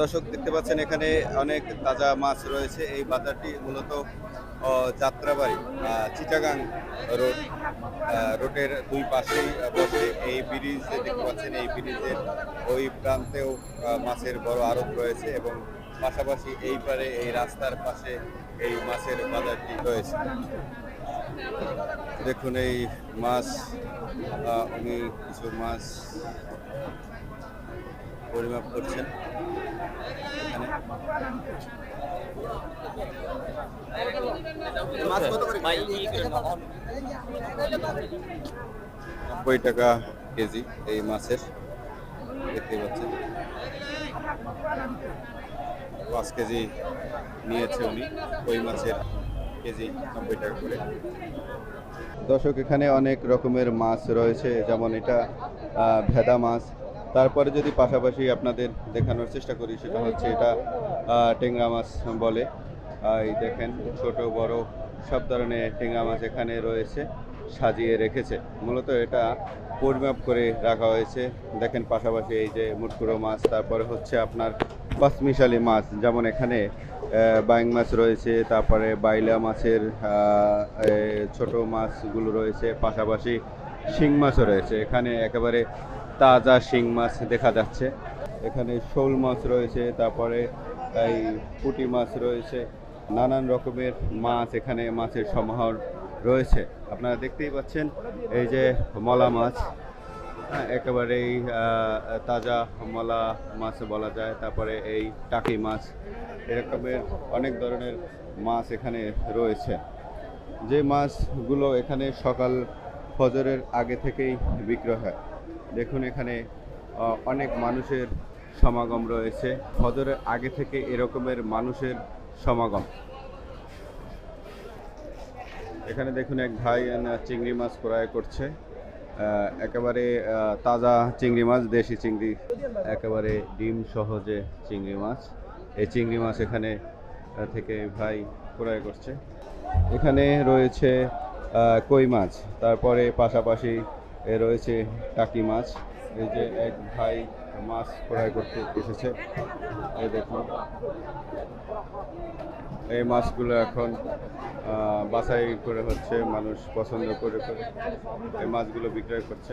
দর্শক দেখতে পাচ্ছেন, এখানে অনেক তাজা মাছ রয়েছে। এই বাজারটি মূলত যাত্রাবাড়ি চিটাগাং রোড রোডের দুই পাশেই বসে এই ব্রিজ। দেখতে পাচ্ছেন, এই ব্রিজের ওই প্রান্তেও মাছের বড় আড়ত রয়েছে এবং পাশাপাশি এই পারে, এই রাস্তার পাশে এই মাছের বাজারটি রয়েছে। দেখুন, এই মাছ উনি কিছু মাছ পরিমাপ করছেন। নব্বই টাকা কেজি এই মাছের। দেখতে পাচ্ছেন। পাঁচ কেজি নিয়েছে উনি। ওই মাছের কেজি নব্বই টাকা করে। দর্শক এখানে অনেক রকমের মাছ রয়েছে। যেমন এটা ভেদা মাছ তারপরে যদি পাশাপাশি আপনাদের দেখানোর চেষ্টা করি, সেটা হচ্ছে এটা টেংরা মাছ বলে। এই দেখেন, ছোট, বড়, সব ধরনের টেংরা মাছ এখানে রয়েছে, সাজিয়ে রেখেছে। মূলত এটা পরিমাপ করে রাখা হয়েছে। দেখেন পাশাপাশি এই যে মুটকুড়ো মাছ, তারপরে হচ্ছে আপনার পাঁচমিশালি মাছ, যেমন এখানে বাইং মাছ রয়েছে, তারপরে বাইলা মাছের ছোট মাছগুলো রয়েছে, পাশাপাশি শিং মাছও রয়েছে। এখানে একেবারে তাজা শিং মাছ দেখা যাচ্ছে। এখানে শোল মাছ রয়েছে তারপরে এই পুঁটি মাছ রয়েছে নানান রকমের মাছ এখানে মাছের সমাহার রয়েছে। আপনারা দেখতেই পাচ্ছেন এই যে মলা মাছ। হ্যাঁ, একেবারেই তাজা মলা মাছ বলা যায় তারপরে এই টাকি মাছ এরকমের অনেক ধরনের মাছ এখানে রয়েছে। যে মাছগুলো এখানে সকাল ফজরের আগে থেকেই বিক্রয় হয়। দেখুন এখানে অনেক মানুষের সমাগম রয়েছে। ফজরের আগে থেকে এরকমের মানুষের সমাগম। এখানে দেখুন এক ভাই চিংড়ি মাছ ক্রয় করছে। একেবারে তাজা চিংড়ি মাছ, দেশি চিংড়ি, একেবারে ডিম সহজে চিংড়ি মাছ। এই চিংড়ি মাছ এখানে থেকে ভাই ক্রয় করছে। এখানে রয়েছে কই মাছ। তারপরে পাশাপাশি এ রয়েছে টাকি মাছ। এই যে এক ভাই মাছ ক্রয় করতে এসেছে। এই দেখুন। এই মাছগুলো এখন বাছাই করে হচ্ছে, মানুষ পছন্দ করে করে এই মাছগুলো বিক্রয় করছে।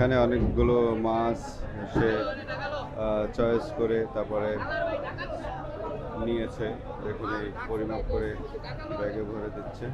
এখানে অনেকগুলো মাছ সে চয়েস করে তারপরে নিয়েছে। দেখুন এই পরিমাপ করে ব্যাগে ভরে দিচ্ছে।